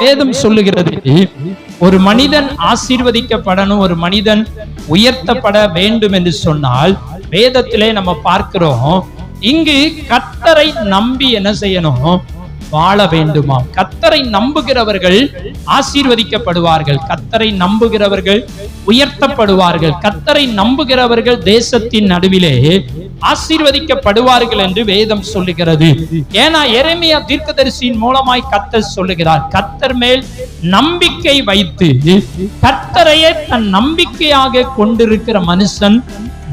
வேதம் சொல்லுகிறது. ஒரு மனிதன் ஆசீர்வதிக்கப்படணும் ஒரு மனிதன் உயர்த்தப்பட வேண்டும் என்று சொன்னால் வேதத்திலே நம்ம பார்க்கிறோம் இங்கு கத்தரை நம்பி என்ன செய்யணும்? வாழ வேண்டுமா கத்தரை நம்புகிறவர்கள் ஆசீர்வதிக்கப்படுவார்கள். கத்தரை நம்புகிறவர்கள் உயர்த்தப்படுவார்கள். கத்தரை நம்புகிறவர்கள் தேசத்தின் நடுவிலே ஆசீர்வதிக்கப்படுவார்கள் என்று வேதம் சொல்லுகிறது. ஏன்னா எரேமியா தீர்க்கதரிசியின் மூலமாய் கத்தர் சொல்லுகிறார். கத்தர் மேல் நம்பிக்கை வைத்து கத்தரையே தன் நம்பிக்கையாக கொண்டிருக்கிற மனுஷன்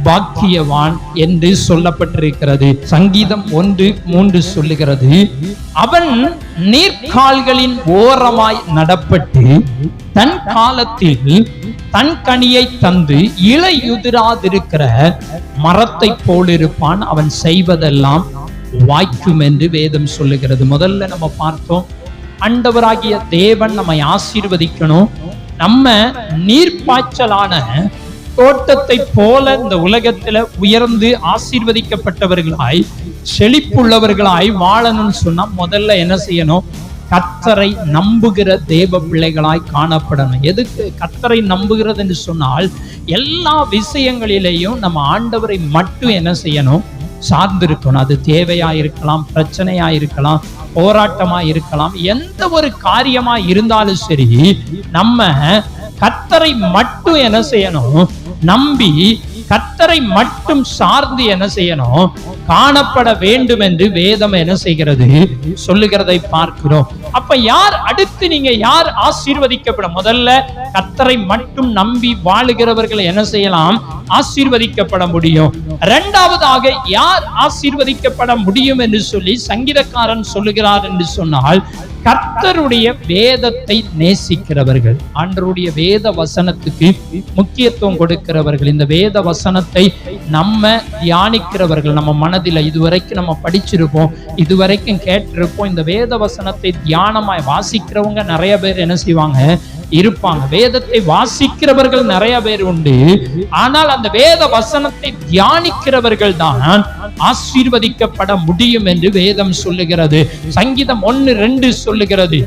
பாக்கியவான் என்று சொல்லப்பட்டிருக்கிறது. சங்கீதம் ஒன்று மூன்று சொல்லுகிறது. அவன் நீர்க்கால்களின் ஓரமாய் நடப்பட்டு தன் காலத்தில் தன் கனியை தந்து இலையுதிராதிருக்கிற மரத்தை போலிருப்பான். அவன் செய்வதெல்லாம் வாய்க்கும் என்று வேதம் சொல்லுகிறது. முதல்ல நம்ம பார்த்தோம் ஆண்டவராகிய தேவன் நம்மை ஆசீர்வதிக்கணும். நம்ம நீர்ப்பாய்ச்சலான தோட்டத்தை போல இந்த உலகத்துல உயர்ந்து ஆசீர்வதிக்கப்பட்டவர்களாய் செழிப்புள்ளவர்களாய் வாழணும்னு சொன்னா முதல்ல என்ன செய்யணும்? கத்தரை நம்புகிற தேவ பிள்ளைகளாய் காணப்படணும். எதுக்கு கத்தரை நம்புகிறது என்று சொன்னால் எல்லா விஷயங்களிலேயும் நம்ம ஆண்டவரை மட்டும் என்ன செய்யணும்? சார்ந்திருக்கணும். அது தேவையா இருக்கலாம் பிரச்சனையா இருக்கலாம் போராட்டமா இருக்கலாம் எந்த ஒரு காரியமா இருந்தாலும் சரி நம்ம கத்தரை மட்டும் என்ன செய்யணும்? நம்பி கத்தரை மட்டும் சார்ந்து என்ன செய்யணும்? காணப்பட வேண்டும் என்று வேதம் என்ன செய்கிறது? சொல்லுகிறதை பார்க்கிறோம். அப்ப யார் அடுத்து நீங்க யார் ஆசீர்வதிக்கப்பட முதல்ல கத்தரை மட்டும் நம்பி வாழுகிறவர்களை என்ன செய்யலாம்? ஆசீர்வதிக்கப்பட முடியும். இரண்டாவதாக யார் ஆசீர்வதிக்கப்பட முடியும் என்று சொல்லி சங்கீதக்காரன் சொல்லுகிறார் என்று சொன்னால் கர்த்தருடைய வேதத்தை நேசிக்கிறவர்கள் ஆண்டருடைய வேத வசனத்துக்கு முக்கியத்துவம் கொடுக்கிறவர்கள் இந்த வேத வசனத்தை நம்ம தியானிக்கிறவர்கள் நம்ம மனதில் இதுவரைக்கும் நம்ம படிச்சிருப்போம் இதுவரைக்கும் கேட்டிருப்போம் இந்த வேத வசனத்தை தியானமாய் வாசிக்கிறவங்க நிறைய பேர் என்ன செய்வாங்க இருப்பாங்க. வேதத்தை வாசிக்கிறவர்கள் நிறைய பேர் உண்டு. ஆனால் அந்த வேத வசனத்தை தியானிக்கிறவர்கள் தான் ஆசீர்வதிக்கப்பட முடியும் என்று வேதம் சொல்லுகிறது. சங்கீதம் ஒன்னு ரெண்டு சொல்லுகிறது.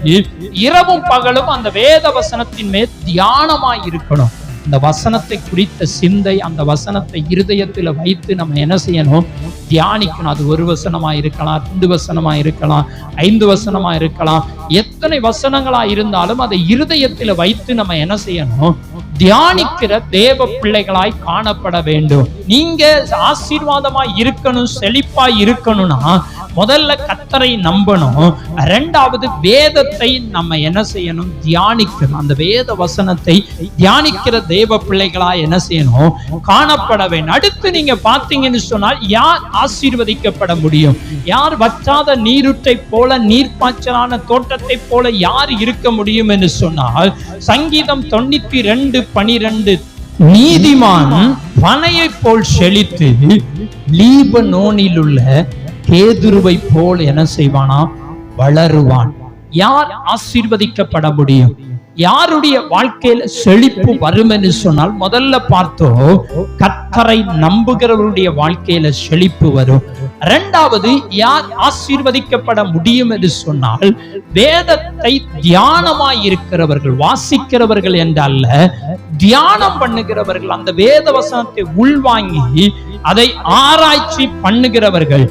இரவும் பகலும் அந்த வேத வசனத்தின் மேல் தியானமாய் இருக்கணும். அந்த வசனத்தை குறித்த சிந்தை அந்த வசனத்தை இருதயத்தில் வைத்து நம்ம என்ன செய்யணும்? தியானிக்கணும். அது ஒரு வசனமா இருக்கலாம் ரெண்டு வசனமா இருக்கலாம் ஐந்து வசனமா இருக்கலாம். எத்தனை வசனங்களா இருந்தாலும் அதை இருதயத்தில் வைத்து நம்ம என்ன செய்யணும்? தியானிக்கிற தேவ பிள்ளைகளாய் காணப்பட வேண்டும். நீங்க ஆசீர்வாதமாய் இருக்கணும் செழிப்பாய் இருக்கணும்னா முதல்ல கத்தரை நம்பணும். ரெண்டாவது வேதத்தை நம்ம என்ன செய்யணும்? தியானிக்கணும். அந்த வேத வசனத்தை தியானிக்கிற தேவ பிள்ளைகளா என்ன செய்யணும்? காணப்பட வேண்டும். அடுத்து நீங்க பாத்தீங்கன்னு சொன்னால் யார் ஆசீர்வதிக்கப்பட முடியும்? யார் வற்றாத நீருட்டை போல நீர்ப்பாய்ச்சலான தோட்டத்தை போல யார் இருக்க முடியும் என்று சொன்னால் சங்கீதம் தொண்ணூத்தி ரெண்டு பனிரெண்டு நீதிமான் பனையை போல் செழித்து லீபனோனில் உள்ள கேதுருவை போல் என்ன செய்வானா? வளருவான். யார் ஆசீர்வதிக்கப்பட முடியும்? யாருடைய வாழ்க்கையில செழிப்பு வரும் என்று சொன்னால் முதல்ல பார்த்தோம் கத்தரை நம்புகிறவருடைய வாழ்க்கையில செழிப்பு வரும். இரண்டாவது யார் ஆசீர்வதிக்கப்பட முடியும் என்று சொன்னால் வேதத்தை தியானமாய் இருக்கிறவர்கள் வாசிக்கிறவர்கள் என்றல்ல தியானம் பண்ணுகிறவர்கள் அந்த வேத வசனத்தை உள்வாங்கி அதை ஆராய்ச்சி பண்ணுகிறவர்கள்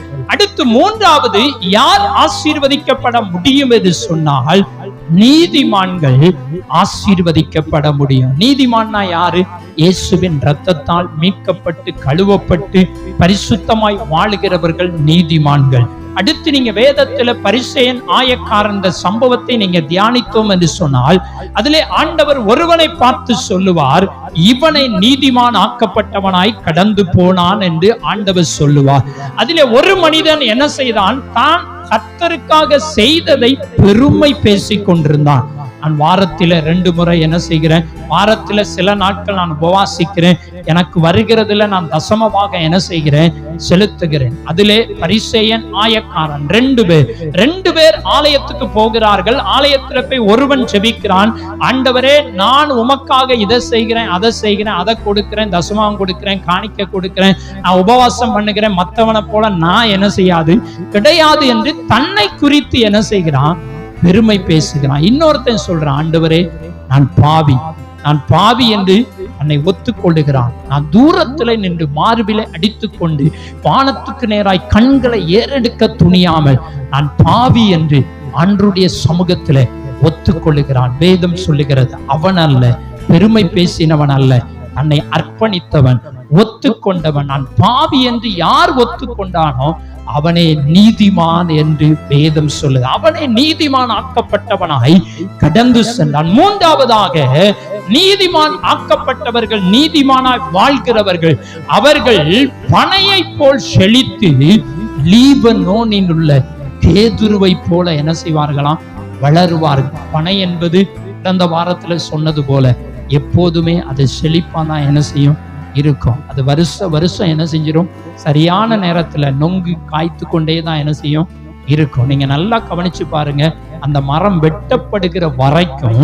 அடுத்து மூன்றாவது யார் ஆசீர்வதிக்கப்பட முடியும் என்று சொன்னால் நீதிமான்கள் ஆசீர்வதிக்கப்பட முடியும். நீதிமான்னா யாரு? இயேசுவின் ரத்தத்தால் மீட்கப்பட்டு கழுவப்பட்டு பரிசுத்தமாய் வாழுகிறவர்கள் நீதிமான்கள். அடுத்து நீங்க வேதத்துல பரிசெயன் ஆயக்காரன் இந்த சம்பவத்தை நீங்க தியானித்தோம் என்று சொன்னால் அதிலே ஆண்டவர் ஒருவனை பார்த்து சொல்லுவார் இவனை நீதிமான் ஆக்கப்பட்டவனாய் கடந்து போனான் என்று ஆண்டவர் சொல்லுவார். அதிலே ஒரு மனிதன் என்ன செய்தான்? தான் கத்தருக்காக செய்ததை பெருமை பேசிக் கொண்டிருந்தான் நான் வாரத்தில் ரெண்டு முறை என்ன செய்கிறேன்? வாரத்துல சில நாட்கள் நான் உபவாசிக்கிறேன். எனக்கு வருகிறதுல நான் தசமமாக என்ன செய்கிறேன்? செலுத்துகிறேன். அதிலே பரிசேயன் ஆயக்காரன் ரெண்டு பேர். ரெண்டு பேர் ஆலயத்துக்கு போகிறார்கள். ஆலயத்துல போய் ஒருவன் ஜெபிக்கிறான். ஆண்டவரே நான் உமக்காக இதை செய்கிறேன் அதை செய்கிறேன் அதை கொடுக்கிறேன் தசமம் கொடுக்கிறேன் காணிக்க கொடுக்கிறேன். நான் உபவாசம் பண்ணுகிறேன். மற்றவனை போல நான் என்ன செய்யாது? கிடையாது என்று தன்னை குறித்து என்ன செய்கிறான்? பெருமை பேசுகிறான். இன்னொருத்தன் சொல்றான் ஆண்டவரே நான் பாவி. நான் பாவி என்று தன்னை ஒத்துக்கொள்ளுகிறான். நான் தூரத்துல நின்று மார்பிலை அடித்துக்கொண்டு வானத்துக்கு நேராய் கண்களை ஏறெடுக்க துணியாமல் நான் பாவி என்று அன்றுடைய சமூகத்துல ஒத்துக்கொள்ளுகிறான். வேதம் சொல்லுகிறது அவன் அல்ல பெருமை பேசினவன் அல்ல தன்னை அர்ப்பணித்தவன். ஒத்துக்கொண்டவன். நான் பாவி என்று யார் ஒத்துக்கொண்டானோ அவனே நீதிமான் என்று வேதம் சொல்லுது. அவனே நீதிமான் ஆக்கப்பட்டவனாய் கடந்து சென்றான். மூன்றாவதாக நீதிமான் ஆக்கப்பட்டவர்கள் நீதிமானாய் வாழ்கிறவர்கள் அவர்கள் பனையை போல் செழித்து லீபனோனில் உள்ள கேதுருவை போல என்ன செய்வார்களாம் வளருவார்கள். பனை என்பது கடந்த வாரத்துல சொன்னது போல எப்போதுமே அது செழிப்பா தான் என்ன செய்யும்? இருக்கும். அது வருஷ வருஷம் என்ன செஞ்சிடும் சரியான நேரத்தில் நொங்கு காய்த்து கொண்டே தான் என்ன செய்யும்? இருக்கும். நீங்க நல்லா கவனிச்சு பாருங்க. அந்த மரம் வெட்டப்படுகிற வரைக்கும்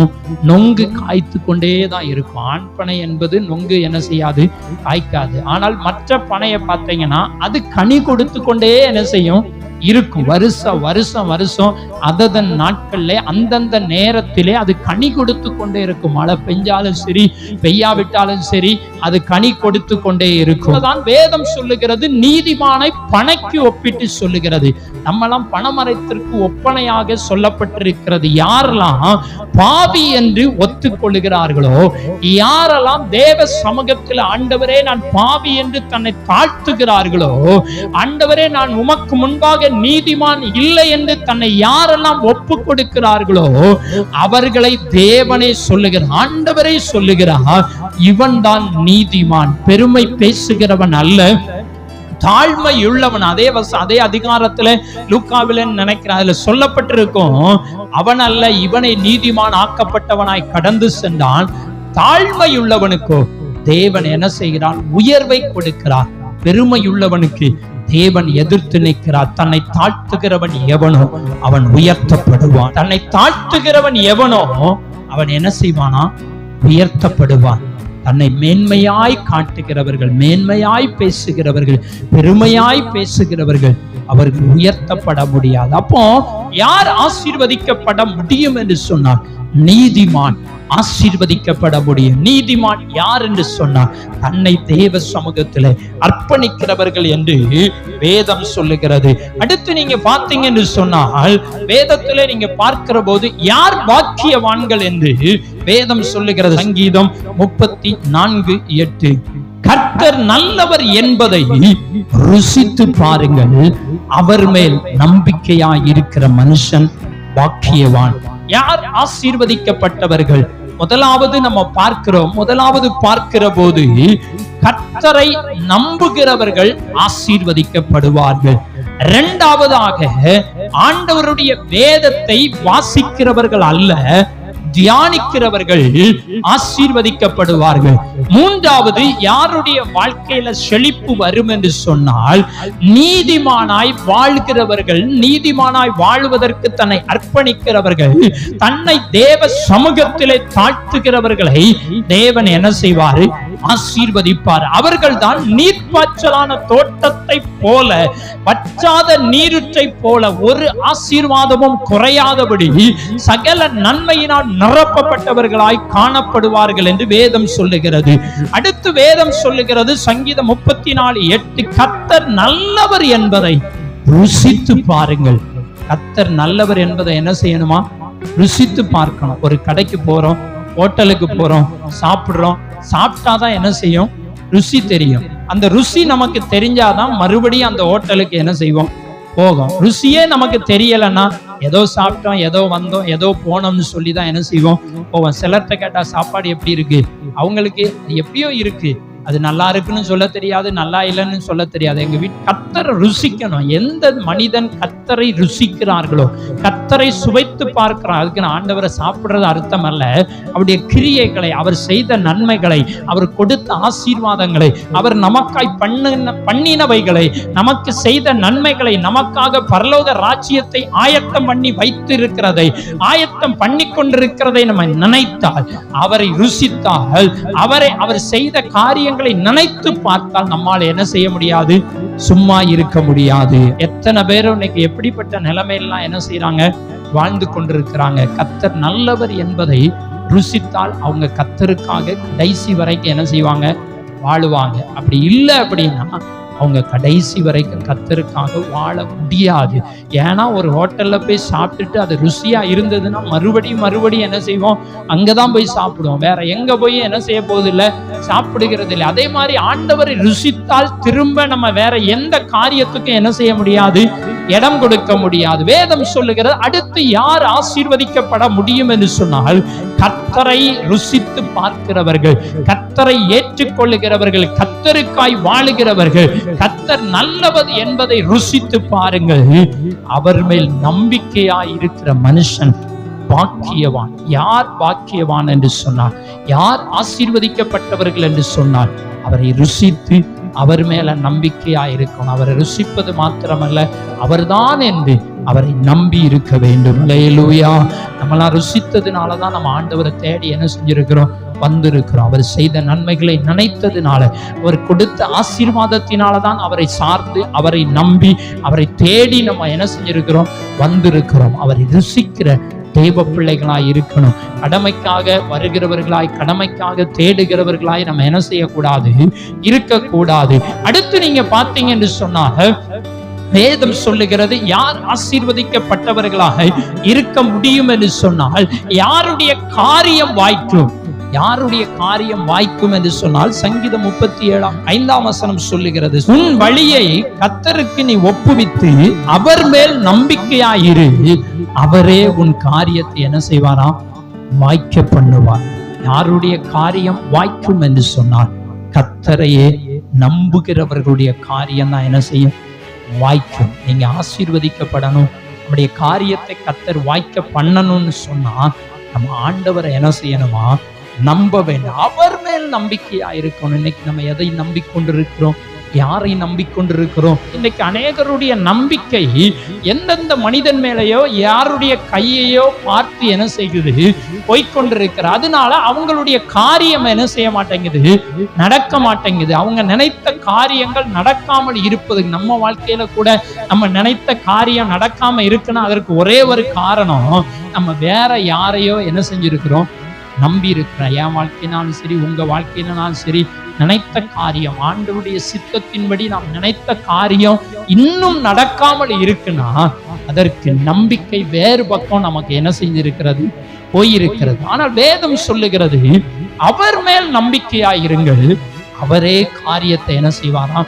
நொங்கு காய்த்து கொண்டே தான் இருக்கும். ஆண் பனை என்பது நொங்கு என்ன செய்யாது? காய்க்காது. ஆனால் மற்ற பனையை பார்த்தீங்கன்னா அது கனி கொடுத்து கொண்டே என்ன செய்யும்? இருக்கும். வருஷம் வருஷம் வருஷம் அததன் நாட்கள்ல அந்தந்த நேரத்திலே அது கனி கொடுத்து கொண்டே இருக்கும். மழை பெஞ்சாலும் சரி பெய்யாவிட்டாலும் சரி அது கனி கொடுத்து கொண்டே இருக்கும். தான் வேதம் சொல்லுகிறது நீதிமானை பனைக்கு ஒப்பிட்டு சொல்லுகிறது. நம்மெல்லாம் பணமரத்திற்கு ஒப்பனையாக சொல்லப்பட்டிருக்கிறது. யாரெல்லாம் பாவி என்று ஒத்துக்கொள்ளுகிறார்களோ யாரெல்லாம் தேவ சமூகத்தில் ஆண்டவரே நான் பாவி என்று தன்னை தாழ்த்துகிறார்களோ ஆண்டவரே நான் உமக்கு முன்பாக நீதிமான் இல்லை என்று தன்னை யாரெல்லாம் ஒப்பு கொடுக்கிறார்களோ அவர்களை தேவனே சொல்லுகிறார் ஆண்டவரை சொல்லுகிறார் இவன் தான் நீதிமான். பெருமை பேசுகிறவன் அல்ல தாழ்மை உள்ளவன். அதே வச அதே அதிகாரத்துல லூக்காவில நினைக்கிறேன் அதுல சொல்லப்பட்டிருக்கும் அவன் அல்ல இவனை நீதிமான் ஆக்கப்பட்டவனாய் கடந்து சென்றான். தாழ்மை உள்ளவனுக்கோ தேவன் என்ன செய்கிறான்? உயர்வை கொடுக்கிறார். பெருமையுள்ளவனுக்கு தேவன் எதிர்த்து நிற்கிறார். தன்னை தாழ்த்துகிறவன் எவனோ அவன் உயர்த்தப்படுவான். தன்னை தாழ்த்துகிறவன் எவனோ அவன் என்ன செய்வானா? உயர்த்தப்படுவான். தன்னை மேன்மையாய் காட்டுகிறவர்கள் மேன்மையாய் பேசுகிறவர்கள் பெருமையாய் பேசுகிறவர்கள் அவர்கள் உயர்த்தப்பட முடியாது. அப்போ யார் ஆசீர்வதிக்கப்பட முடியும் என்று சொன்னார் நீதிமான் ஆசீர்வதிக்கப்பட முடியும். நீதிமான் யார் என்று சொன்னார் தன்னை தேவ சமூகத்தில் அர்ப்பணிக்கிறவர்கள் என்று வேதம் சொல்லுகிறது. அடுத்து நீங்க பார்த்தீங்க என்று சொன்னால் வேதத்துல நீங்க பார்க்கிற போது யார் பாக்கியவான்கள் என்று வேதம் சொல்லுகிறது. சங்கீதம் முப்பத்தி நான்கு எட்டு. கர்த்தர் நல்லவர் என்பதை ருசித்து பாருங்கள். அவர் மேல் நம்பிக்கையா இருக்கிற மனுஷன் பாக்கியவான். யார் ஆசீர்வதிக்கப்பட்டவர்கள்? முதலாவது நம்ம பார்க்கிறோம். முதலாவது பார்க்கிற போது கர்த்தரை நம்புகிறவர்கள் ஆசீர்வதிக்கப்படுவார்கள். இரண்டாவதாக ஆண்டவருடைய வேதத்தை வாசிக்கிறவர்கள் அல்ல. தியானிக்கிறவர்கள் ஆசீர்வதிக்கப்படுவார்கள். மூன்றாவது யாருடைய வாழ்க்கையில செழிப்பு வரும் என்று சொன்னால் நீதிமானாய் வாழ்கிறவர்கள் நீதிமானாய் வாழ்வதற்கு தன்னை அர்ப்பணிக்கிறவர்கள் தன்னை தேவ சமூகத்திலே தாழ்த்துகிறவர்களை தேவன் என்ன செய்வாரு? ஆசீர்வதிப்பார். அவர்கள் தான் நீர்ப்பாய்ச்சலான தோட்டத்தை போல வற்றாத நீருற்றை போல ஒரு ஆசீர்வாதமும் குறையாதபடி சகல நன்மையினால் நிரப்பப்பட்டவர்களாய் காணப்படுவார்கள் என்று வேதம் சொல்லுகிறது. அடுத்து வேதம் சொல்லுகிறது சங்கீதம் முப்பத்தி நாலு எட்டு கத்தர் நல்லவர் என்பதை ருசித்து பாருங்கள். கத்தர் நல்லவர் என்பதை என்ன செய்யணுமா? ருசித்து பார்க்கணும். ஒரு கடைக்கு போறோம் ஹோட்டலுக்கு போறோம் சாப்பிடுறோம் சாப்பிட்டாதான் என்ன செய்யும்? ருசி தெரியும். அந்த ருசி நமக்கு தெரிஞ்சாதான் மறுபடியும் அந்த ஹோட்டலுக்கு என்ன செய்வோம்? போகும். ருசியே நமக்கு தெரியலைன்னா ஏதோ சாப்பிட்டோம் ஏதோ வந்தோம் ஏதோ போனோம்னு சொல்லி தான் என்ன செய்வோம்? போவோம். சிலர்கிட்ட கேட்டால் சாப்பாடு எப்படி இருக்கு? அவங்களுக்கு எப்படியோ இருக்கு. அது நல்லா இருக்குன்னு சொல்ல தெரியாது நல்லா இல்லைன்னு சொல்ல தெரியாது. எங்க வீட்டு கத்தரை ருசிக்கணும். எந்த மனிதன் கத்தரை ருசிக்கிறார்களோ கத்தரை சுவைத்து பார்க்கிறான். அதுக்கு நான் ஆண்டவரை சாப்பிடுறது அர்த்தம் அல்ல. அவருடைய கிரியைகளை அவர் செய்த நன்மைகளை அவர் கொடுத்த ஆசீர்வாதங்களை அவர் நமக்காய் பண்ணின பண்ணினவைகளை நமக்கு செய்த நன்மைகளை நமக்காக பரலோக ராஜ்யத்தை ஆயத்தம் பண்ணி வைத்து இருக்கிறதை ஆயத்தம் பண்ணி கொண்டிருக்கிறதை நம்ம நினைத்தால் அவரை ருசித்தால் அவரை அவர் செய்த காரியம் காரியங்களை நினைத்து பார்த்தால் நம்மால் என்ன செய்ய முடியாது? சும்மா இருக்க முடியாது. எத்தனை பேர் இன்னைக்கு எப்படிப்பட்ட நிலைமையெல்லாம் என்ன செய்யறாங்க வாழ்ந்து கொண்டிருக்கிறாங்க. கத்தர் நல்லவர் என்பதை ருசித்தால் அவங்க கத்தருக்காக கடைசி வரைக்கும் என்ன செய்வாங்க? வாழுவாங்க. அப்படி இல்லை அப்படின்னா அவங்க கடைசி வரைக்கும் கத்தருக்காக வாழ முடியாது. ஏன்னா ஒரு ஹோட்டலில் போய் சாப்பிட்டுட்டு அது ருசியாக இருந்ததுன்னா மறுபடியும் மறுபடியும் என்ன செய்வோம்? அங்கே தான் போய் சாப்பிடுவோம். வேற எங்கே போய் என்ன செய்ய போகுது இல்லை சாப்பிடுகிறது இல்லை அதே மாதிரி ஆண்டவரை ருசித்தால் திரும்ப நம்ம வேற எந்த காரியத்துக்கும் என்ன செய்ய முடியாது? இடம் கொடுக்க முடியாது. வேதம் சொல்லுகிறது அடுத்து யார் ஆசீர்வதிக்கப்பட முடியும் என்று சொன்னால் கத்தரை ருசித்து பார்க்கிறவர்கள் கத்தரை ஏற்றுக்கொள்ளுகிறவர்கள் கத்தருக்காய் வாழுகிறவர்கள் கத்தர் நல்லவர் என்பதை ருசித்து பாருங்கள். அவர் மேல் நம்பிக்கையாய் இருக்கிற மனுஷன் பாக்கியவான். யார் பாக்கியவான் என்று சொன்னார் யார் ஆசீர்வதிக்கப்பட்டவர்கள் என்று சொன்னார் அவரை ருசித்து அவர் மேல நம்பிக்கையா இருக்கணும். அவரை ருசிப்பது மாத்திரமல்ல அவர்தான் என்று அவரை நம்பி இருக்க வேண்டும். லேலூயா நம்மளாம் ருசித்ததுனால தான் நம்ம ஆண்டவரை தேடி என்ன செஞ்சிருக்கிறோம்? வந்திருக்கிறோம். அவர் செய்த நன்மைகளை நினைத்ததுனால அவர் கொடுத்த ஆசீர்வாதத்தினால தான் அவரை சார்ந்து அவரை நம்பி அவரை தேடி நம்ம என்ன செஞ்சிருக்கிறோம்? வந்திருக்கிறோம். அவரை ருசிக்கிற தெய்வ பிள்ளைகளாய் இருக்கணும். கடமைக்காக வருகிறவர்களாய் கடமைக்காக தேடுகிறவர்களாய் நம்ம என்ன செய்யக்கூடாது? இருக்கக்கூடாது. அடுத்து நீங்க பார்த்தீங்க என்று சொன்னாக வேதம் சொல்லுகிறது யார் ஆசீர்வதிக்கப்பட்டவர்களாக இருக்க முடியும் என்று சொன்னால் யாருடைய காரியம் வாய்க்கும் யாருடைய காரியம் வாய்க்கும் என்று சொன்னால் சங்கீதம் முப்பத்தி ஏழாம் ஐந்தாம் வசனம் சொல்லுகிறது உன் வழியை கத்தருக்கு நீ ஒப்புவித்து அவர் மேல் நம்பிக்கையாயிரு அவரே உன் காரியத்தை என்ன செய்வாராம்? வாய்க்க பண்ணுவார். யாருடைய காரியம் வாய்க்கும் என்று சொன்னால் கத்தரையே நம்புகிறவர்களுடைய காரியம் தான் என்ன செய்யும்? வாய்க்கும். நீங்க ஆசீர்வதிக்கப்படணும். நம்முடைய காரியத்தை கத்தர் வாய்க்க பண்ணணும்னு சொன்னா நம்ம ஆண்டவரை என்ன செய்யணுமா? நம்ப வேண்டும். அவர் மேல் நம்பிக்கையா இருக்கணும். இன்னைக்கு நம்ம எதை நம்பிக்கொண்டிருக்கிறோம்? யாரை நம்பிக்கொண்டிருக்கிறோம்? இன்னைக்கு அநேகருடைய நம்பிக்கை எந்தெந்த மனிதன் மேலேயோ யாருடைய கையையோ பார்த்து என்ன செய்யுது போய்கொண்டிருக்கிற அதனால அவங்களுடைய காரியம் என்ன செய்ய மாட்டேங்குது? நடக்க மாட்டேங்குது. அவங்க நினைத்த காரியங்கள் நடக்காமல் இருப்பது நம்ம வாழ்க்கையில கூட நம்ம நினைத்த காரியம் நடக்காம இருக்குன்னா அதற்கு ஒரே ஒரு காரணம் நம்ம வேற யாரையோ என்ன செஞ்சிருக்கிறோம்? நம்பி இருக்கிறோம் என் வாழ்க்கையினாலும் சரி உங்க வாழ்க்கையினாலும் சரி நினைத்த காரியம் ஆண்டவருடைய சித்தத்தின்படி நாம் நினைத்த காரியம் இன்னும் நடக்காமல் இருக்குன்னா அதற்கு நம்பிக்கை வேறு பக்கம் நமக்கு என்ன செஞ்சிருக்கிறது போயிருக்கிறது. ஆனால் வேதம் சொல்லுகிறது அவர் மேல் நம்பிக்கையாயிருங்கள் அவரே காரியத்தை என்ன செய்வாராம்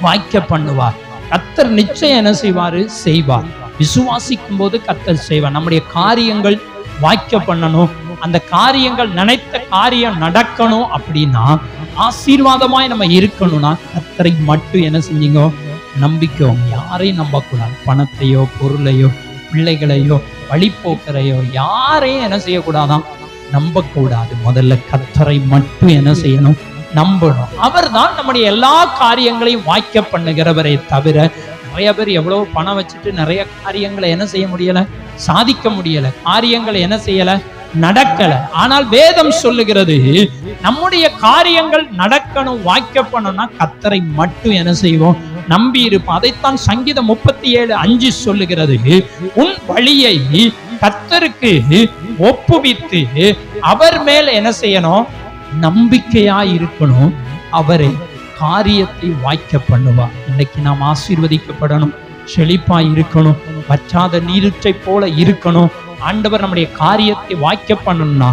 வாய்க்க பண்ணுவார். கத்தர் நிச்சயம் என்ன செய்வாரு? செய்வார். விசுவாசிக்கும் போது கத்தர் செய்வார். நம்முடைய காரியங்கள் வாய்க்க பண்ணணும். அந்த காரியங்கள் நினைத்த காரியம் நடக்கணும் அப்படின்னா ஆசீர்வாதமாய் நம்ம இருக்கணும்னா கத்தரை மட்டும் என்ன செஞ்சீங்க? நம்பிக்கைவங்க யாரையும் நம்பக்கூடாது. பணத்தையோ பொருளையோ பிள்ளைகளையோ வழிபோக்கரையோ யாரையும் என்ன செய்யக்கூடாதாம் நம்பக்கூடாது. முதல்ல கத்தரை மட்டும் என்ன செய்யணும்? நம்பணும். அவர்தான் நம்முடைய எல்லா காரியங்களையும் வாய்க்க பண்ணுகிறவரை தவிர நிறைய பேர் எவ்வளவு பணம் வச்சுட்டு நிறைய காரியங்களை என்ன செய்ய முடியல? சாதிக்க முடியல. காரியங்களை என்ன செய்யலை? நடக்கல. ஆனால் வேதம் சொல்லுகிறது நம்முடைய காரியங்கள் நடக்கணும் வாய்க்கப்படணும்னா கத்தரை மட்டும் என்ன செய்வோம்? நம்பி இருப்போம் அதைத்தான் சங்கீதம் முப்பத்தி ஏழு அஞ்சு சொல்லுகிறது உன் வழியை கத்தருக்கு ஒப்புவித்து அவர் மேல் என்ன செய்யணும்? நம்பிக்கையா இருக்கணும். அவரை காரியத்தை வாய்க்க பண்ணுவார். இன்னைக்கு நாம் ஆசீர்வதிக்கப்படணும் செழிப்பா இருக்கணும் வச்சாத நீருற்றை போல இருக்கணும். ஆண்டவர் நம்முடைய காரியத்தை வாய்க்க பண்ணணும்னா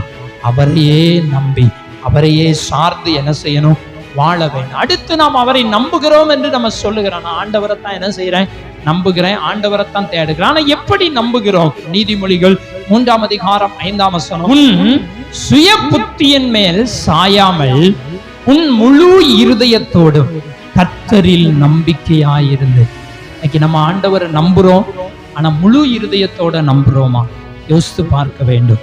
அவரையே நம்பி அவரையே சார்ந்து என்ன செய்யணும்? வாழ வேண்டும். அடுத்து நாம் அவரை நம்புகிறோம் என்று நம்ம சொல்லுகிறோம். நான் ஆண்டவரை தான் என்ன செய்யறேன் நம்புகிறேன். ஆண்டவரை தான் தேடுகிறேன். ஆனா எப்படி நம்புகிறோம்? நீதிமொழிகள் மூன்றாம் அதிகாரம் ஐந்தாம் வசனம். உன் சுய புத்தியின் மேல் சாயாமல் உன் முழு இருதயத்தோடும் கத்தரில் நம்பிக்கையாயிருந்து. இன்னைக்கு நம்ம ஆண்டவரை நம்புறோம். ஆனா முழு இருதயத்தோட நம்புறோமா? யோசித்து பார்க்க வேண்டும்.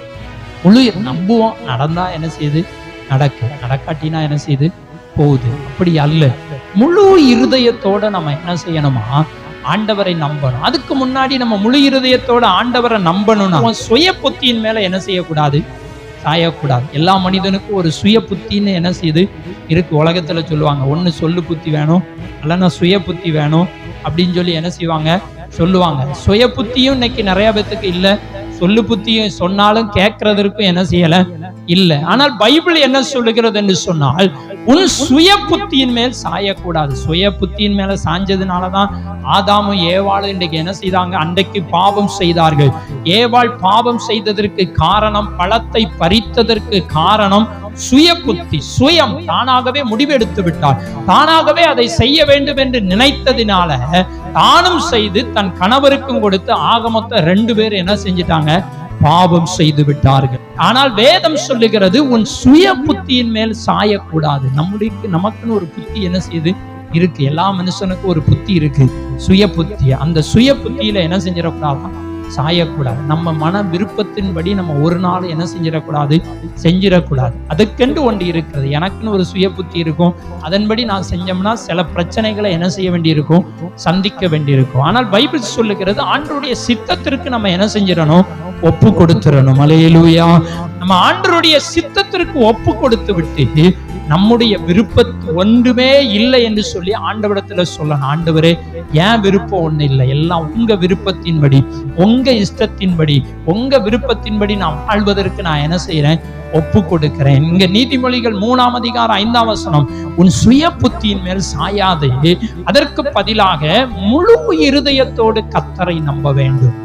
முழு நம்புவோம். நடந்தா என்ன செய்யுது நடக்க. நடக்காட்டினா என்ன செய்யுது போகுது. அப்படி அல்ல. முழு இருதயத்தோட நம்ம என்ன செய்யணுமா? ஆண்டவரை நம்பணும். அதுக்கு முன்னாடி நம்ம முழு இருதயத்தோட ஆண்டவரை நம்பணும்னா சுய புத்தியின் மேல என்ன செய்யக்கூடாது? சாயக்கூடாது. எல்லா மனிதனுக்கும் ஒரு சுய புத்தின்னு என்ன செய்யுது இருக்கு. உலகத்துல சொல்லுவாங்க ஒண்ணு சொல்லு புத்தி வேணும் இல்லைன்னா சுய புத்தி வேணும் அப்படின்னு சொல்லி என்ன செய்வாங்க? சொல்லுவாங்க. சுய புத்தியும் இன்னைக்கு நிறைய பேத்துக்கு இல்ல. சொல்லு புத்தியும் சொன்னாலும் கேட்கறதற்கும் என்ன செய்யல? இல்ல. ஆனால் பைபிள் என்ன சொல்லுகிறது என்று சொன்னால் உன் சுய புத்தியின் மேல் சாயக்கூடாது. சுய புத்தியின் மேல சாஞ்சதுனாலதான் ஆதாமும் ஏவாளும் இன்றைக்கு என்ன செய்தாங்க? அன்றைக்கு பாவம் செய்தார்கள். ஏவாள் பாவம் செய்ததற்கு காரணம் பழத்தை பறித்ததற்கு காரணம் சுய புத்தி சுயம் தானாகவே முடிவெடுத்து விட்டாள் தானாகவே அதை செய்ய வேண்டும் என்று நினைத்ததினால தானும் செய்து தன் கணவருக்கும் கொடுத்து ஆக மொத்தம் ரெண்டு பேர் என்ன செஞ்சிட்டாங்க? பாவம் செய்து விட்டார்கள். ஆனால் வேதம் சொல்லுகிறது உன் சுய புத்தியின் மேல் சாயக்கூடாது. நம்முடைய நமக்குன்னு ஒரு புத்தி என்ன செய்யுது? இருக்கு. எல்லா மனுஷனுக்கும் ஒரு புத்தி இருக்கு. சுய புத்தி அந்த சுய புத்தியில என்ன செஞ்சிடக்கூடாது சாயக்கூடாது. நம்ம மன விருப்பத்தின்படி நம்ம ஒரு நாள் என்ன செஞ்சிடக்கூடாது? செஞ்சிடக்கூடாது. அதுக்கென்று ஒன்று இருக்கிறது. எனக்குன்னு ஒரு சுய புத்தி இருக்கும். அதன்படி நான் செஞ்சோம்னா சில பிரச்சனைகளை என்ன செய்ய வேண்டியிருக்கும்? சந்திக்க வேண்டியிருக்கும். ஆனால் பைபிள் சொல்லுகிறது ஆண்டருடைய சித்தத்திற்கு நம்ம என்ன செஞ்சிடணும்? ஒப்பு கொடுத்துடணும். மலையிலூயா நம்ம ஆண்டருடைய சித்தத்திற்கு ஒப்பு கொடுத்து விட்டு நம்முடைய விருப்பத்து ஒன்றுமே இல்லை என்று சொல்லி ஆண்டவரிடத்துல சொல்லணும். ஆண்டவரே ஏன் விருப்பம் ஒண்ணு இல்லை. எல்லாம் உங்க விருப்பத்தின்படி உங்க இஷ்டத்தின்படி உங்க விருப்பத்தின்படி நான் வாழ்வதற்கு நான் என்ன செய்யறேன் ஒப்பு கொடுக்கிறேன் இங்க நீதிமொழிகள் மூணாம் அதிகாரம் ஐந்தாம் வசனம் உன் சுய புத்தியின் மேல் சாயாதே அதற்கு பதிலாக முழு இருதயத்தோடு கத்தரை நம்ப வேண்டும்.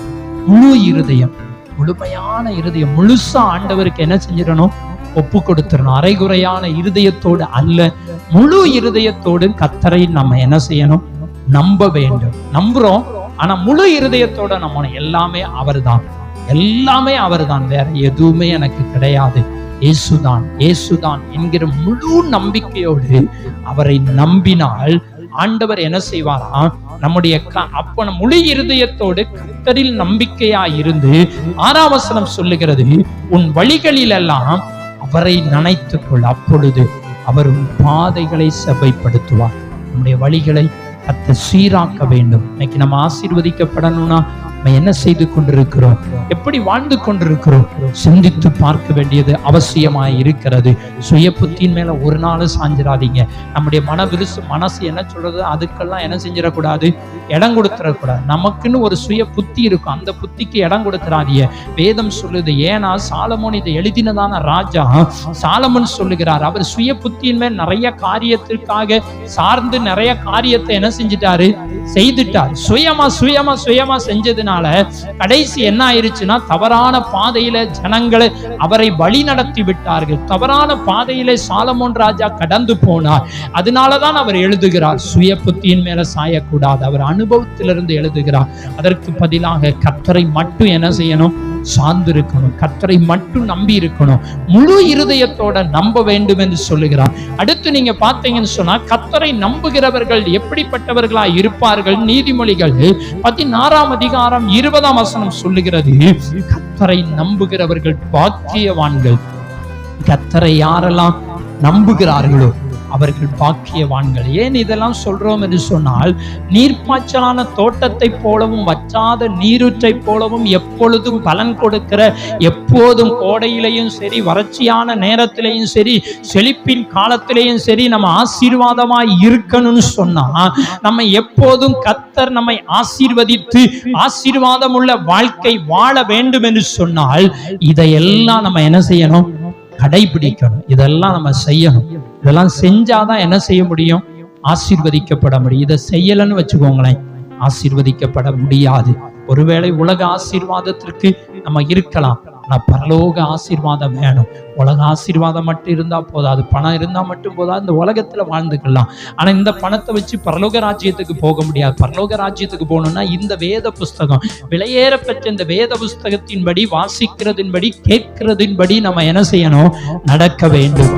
முழு இருதயம் முழுமையான இருதயம் முழுசா ஆண்டவருக்கு என்ன செஞ்சிடணும்? ஒப்பு கொடுத்துடணும் அரைகுறையான இருதயத்தோடு அல்ல முழு இருதயத்தோடு கத்தரை நம்ம என்ன செய்யணும்? நம்ப வேண்டும். நம்புறோம் ஆனா முழு இருதயத்தோட நம்ம எல்லாமே அவர் தான் எல்லாமே அவர்தான். வேற எதுவுமே எனக்கு கிடையாது. இயேசுதான் இயேசுதான் என்கிற முழு நம்பிக்கையோடு அவரை நம்பினால் ஆண்டவர் என்ன செய்வாராம் நம்முடைய க- அப்ப முழு இருதயத்தோடு கத்தரில் நம்பிக்கையா இருந்து ஆறாவசனம் சொல்லுகிறது உன் வழிகளில் எல்லாம் அவரை நினைத்துக் கொள் அப்பொழுது அவர் உன் பாதைகளை செவ்வைப்படுத்துவார் நம்முடைய வழிகளை கத்த சீராக்க வேண்டும். இன்னைக்கு நம்ம ஆசீர்வதிக்கப்படணும்னா நம்ம என்ன செய்து கொண்டிருக்கிறோம்? எப்படி வாழ்ந்து கொண்டிருக்கிறோம்? சிந்தித்து பார்க்க வேண்டியது அவசியமாய் இருக்கிறது. சுய புத்தியின் மேல ஒரு நாள் சாஞ்சிடாதீங்க நம்முடைய மன விருசு மனசு என்ன சொல்றது? அதுக்கெல்லாம் என்ன செஞ்சிடக்கூடாது? இடம் கொடுத்துடக்கூடாது. நமக்குன்னு ஒரு சுய புத்தி இருக்கும். அந்த புத்திக்கு இடம் கொடுத்துறாதீங்க. வேதம் சொல்லுது ஏன்னா சாலமோன் இதை எழுதினதான ராஜா சாலமன் சொல்லுகிறார். அவர் சுய புத்தியின் மேல் நிறைய காரியத்திற்காக சார்ந்து நிறைய காரியத்தை என்ன செஞ்சிட்டாரு? செய்துட்டார். சுயமா சுயமா சுயமா செஞ்சதுனால கடைசி என்ன ஆயிருச்சுன்னா தவறான பாதையில ஜனங்களை அவரை வழி நடத்தி விட்டார்கள். தவறான பாதையிலே சாலமோன் ராஜா கடந்து போனார். அதனாலதான் அவர் எழுதுகிறார் சுய புத்தியின் மேல சாயக்கூடாது. அவர் அனுபவத்திலிருந்து எழுதுகிறார். அதற்கு பதிலாக கத்தரை மட்டும் என்ன செய்யணும்? சார்ந்திருக்கணும். கத்தரை மட்டும் நம்பி இருக்கணும். முழு இருதயத்தோட நம்ப வேண்டும் என்று சொல்லுகிறார். அடுத்து நீங்க பார்த்தீங்கன்னு சொன்னா கத்தரை நம்புகிறவர்கள் எப்படிப்பட்டவர்களா இருப்பார்கள்? நீதிமொழிகள் பதினாறாம் அதிகாரம் இருபதாம் வசனம் சொல்லுகிறது. கத்தரை நம்புகிறவர்கள் பாக்கியவான்கள். கத்தரை யாரெல்லாம் நம்புகிறார்களோ அவர்கள் பாக்கியவான்கள். ஏன் இதெல்லாம் சொல்றோம் என்று சொன்னால் நீர்ப்பாய்ச்சலான தோட்டத்தை போலவும் வற்றாத நீருற்றை போலவும் எப்பொழுதும் பலன் கொடுக்கிற எப்போதும் கோடையிலையும் சரி வறட்சியான நேரத்திலையும் சரி செழிப்பின் காலத்திலையும் சரி நம்ம ஆசீர்வாதமாய் இருக்கணும்னு சொன்னா நம்ம எப்போதும் கத்தர் நம்மை ஆசீர்வதித்து ஆசீர்வாதம் உள்ள வாழ்க்கை வாழ வேண்டும் என்று சொன்னால் இதையெல்லாம் நம்ம என்ன செய்யணும்? கடைபிடிக்கணும். இதெல்லாம் நம்ம செய்யணும். இதெல்லாம் செஞ்சாதான் என்ன செய்ய முடியும்? ஆசீர்வதிக்கப்பட முடியும். இதை செய்யலைன்னு வச்சுக்கோங்களேன். ஆசீர்வதிக்கப்பட முடியாது. ஒருவேளை உலக ஆசீர்வாதத்திற்கு நம்ம இருக்கலாம். ஆனால் பரலோக ஆசீர்வாதம் வேணும். உலக ஆசீர்வாதம் மட்டும் இருந்தால் போதாது பணம் இருந்தால் மட்டும் போதாது இந்த உலகத்தில் வாழ்ந்துக்கலாம். ஆனால் இந்த பணத்தை வச்சு பரலோக ராஜ்யத்துக்கு போக முடியாது. பரலோக ராஜ்யத்துக்கு போகணும்னா இந்த வேத புஸ்தகம். விலையேற பெற்ற இந்த வேத புஸ்தகத்தின்படி வாசிக்கிறதின்படி கேட்கிறதின்படி நம்ம என்ன செய்யணும்? நடக்க வேண்டும்.